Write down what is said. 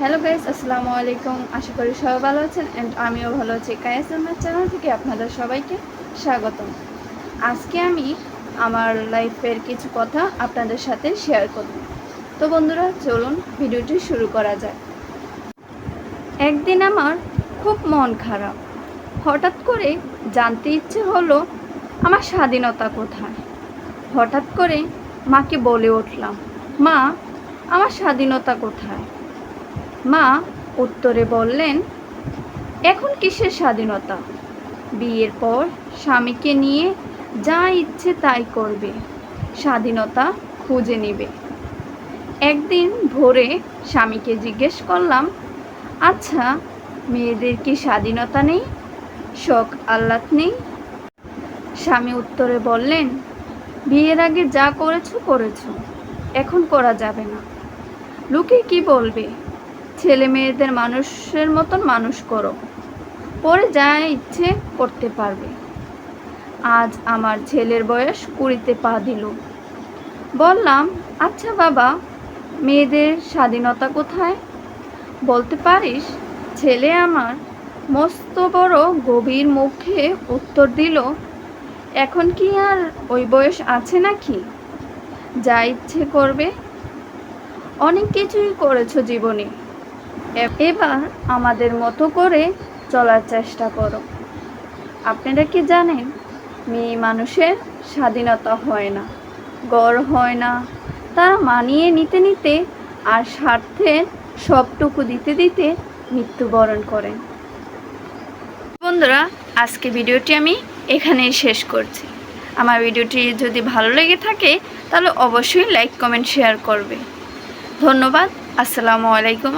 Hello guys আসসালামু আলাইকুম। আশা করি সবাই ভালো আছেন অ্যান্ড আমিও ভালো আছি। কায়াস আমার চ্যানেল থেকে আপনাদের সবাইকে স্বাগতম। আজকে আমি আমার লাইফের কিছু কথা আপনাদের সাথে শেয়ার করব। তো বন্ধুরা, চলুন ভিডিওটি শুরু করা যায় একদিন আমার খুব মন খারাপ। হঠাৎ করে জানতে ইচ্ছে হলো, আমার স্বাধীনতা কোথায়? হঠাৎ করে মাকে বলে উঠলাম, মা, আমার স্বাধীনতা কোথায়? মা উত্তরে বললেন, এখন কিসের স্বাধীনতা? বিয়ের পর স্বামীকে নিয়ে যা ইচ্ছে তাই করবে। স্বাধীনতা খুঁজে নেবে। একদিন ভোরে স্বামীকে জিজ্ঞেস করলাম আচ্ছা মেয়েদের কি স্বাধীনতা নেই? শখ আহ্লাদ নেই? স্বামী উত্তরে বললেন, বিয়ের আগে যা করেছ করেছ। এখন করা যাবে না। লোকে কি বলবে? ছেলে মেয়েদের মানুষের মতন মানুষ করো। পরে যা ইচ্ছে করতে পারবে। আজ আমার ছেলের বয়স কুড়িতে পা দিল। বললাম আচ্ছা বাবা, মেয়েদের স্বাধীনতা কোথায়? বলতে পারিস, ছেলে আমার মস্ত বড় গভীর মুখে উত্তর দিল, এখন কি আর ওই বয়স আছে নাকি? যা ইচ্ছে করবে। অনেক কিছুই করেছ জীবনে। এবার আমাদের মতো করে চলার চেষ্টা করো। আপনারা কি জানেন, মেয়ে মানুষের স্বাধীনতা হয় না, গড় হয় না। তারা মানিয়ে নিতে নিতে আর স্বার্থের সবটুকু দিতে দিতে মৃত্যুবরণ করেন বন্ধুরা, আজকে ভিডিওটি আমি এখানেই শেষ করছি। আমার ভিডিওটি যদি ভালো লেগে থাকে, তাহলে অবশ্যই লাইক, কমেন্ট, শেয়ার করবে। ধন্যবাদ। আসসালামু আলাইকুম।